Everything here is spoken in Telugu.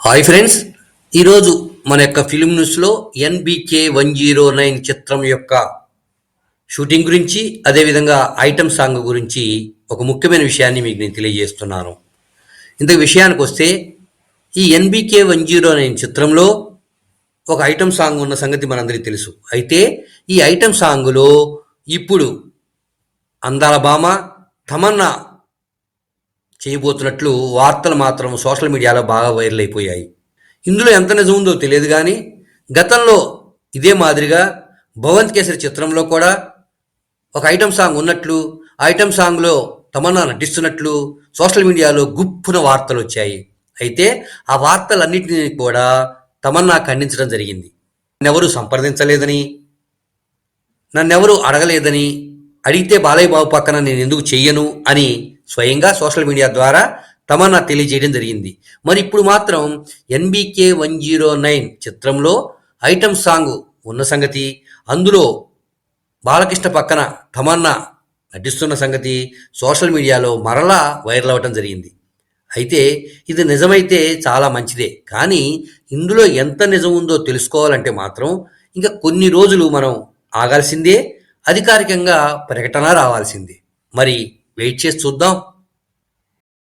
హాయ్ ఫ్రెండ్స్ ఈరోజు మన యొక్క ఫిలిం న్యూస్లో ఎన్బికే వన్ జీరో నైన్ చిత్రం యొక్క షూటింగ్ గురించి అదేవిధంగా ఐటమ్ సాంగ్ గురించి ఒక ముఖ్యమైన విషయాన్ని మీకు నేను తెలియజేస్తున్నాను. ఇంత విషయానికి వస్తే ఈ ఎన్బికే వన్ జీరో నైన్ చిత్రంలో ఒక ఐటమ్ సాంగ్ ఉన్న సంగతి మనందరికీ తెలుసు. అయితే ఈ ఐటమ్ సాంగ్లో ఇప్పుడు అందాల భామ తమన్నా చేయబోతున్నట్లు వార్తలు మాత్రం సోషల్ మీడియాలో బాగా వైరల్ అయిపోయాయి. ఇందులో ఎంత నిజం ఉందో తెలియదు కానీ గతంలో ఇదే మాదిరిగా భవంత్ కేసరి చిత్రంలో కూడా ఒక ఐటమ్ సాంగ్ ఉన్నట్లు ఆ ఐటమ్ సాంగ్లో తమన్నా నటిస్తున్నట్లు సోషల్ మీడియాలో గుప్పున వార్తలు వచ్చాయి. అయితే ఆ వార్తలన్నింటినీ కూడా తమన్నా ఖండించడం జరిగింది. నన్నెవరూ సంప్రదించలేదని నన్నెవరూ అడగలేదని అడిగితే బాలయ్య బాబు పక్కన నేను ఎందుకు చెయ్యను అని స్వయంగా సోషల్ మీడియా ద్వారా తమన్నా తెలియజేయడం జరిగింది. మరి ఇప్పుడు మాత్రం ఎన్బికే వన్ జీరో నైన్ చిత్రంలో ఐటమ్ సాంగ్ ఉన్న సంగతి అందులో బాలకృష్ణ పక్కన తమన్నా నటిస్తున్న సంగతి సోషల్ మీడియాలో మరలా వైరల్ అవ్వటం జరిగింది. అయితే ఇది నిజమైతే చాలా మంచిదే. కానీ ఇందులో ఎంత నిజం ఉందో తెలుసుకోవాలంటే మాత్రం ఇంకా కొన్ని రోజులు మనం ఆగాల్సిందే అధికారికంగా ప్రకటన రావాల్సిందే. మరి వెయిట్ చేసి చూద్దాం.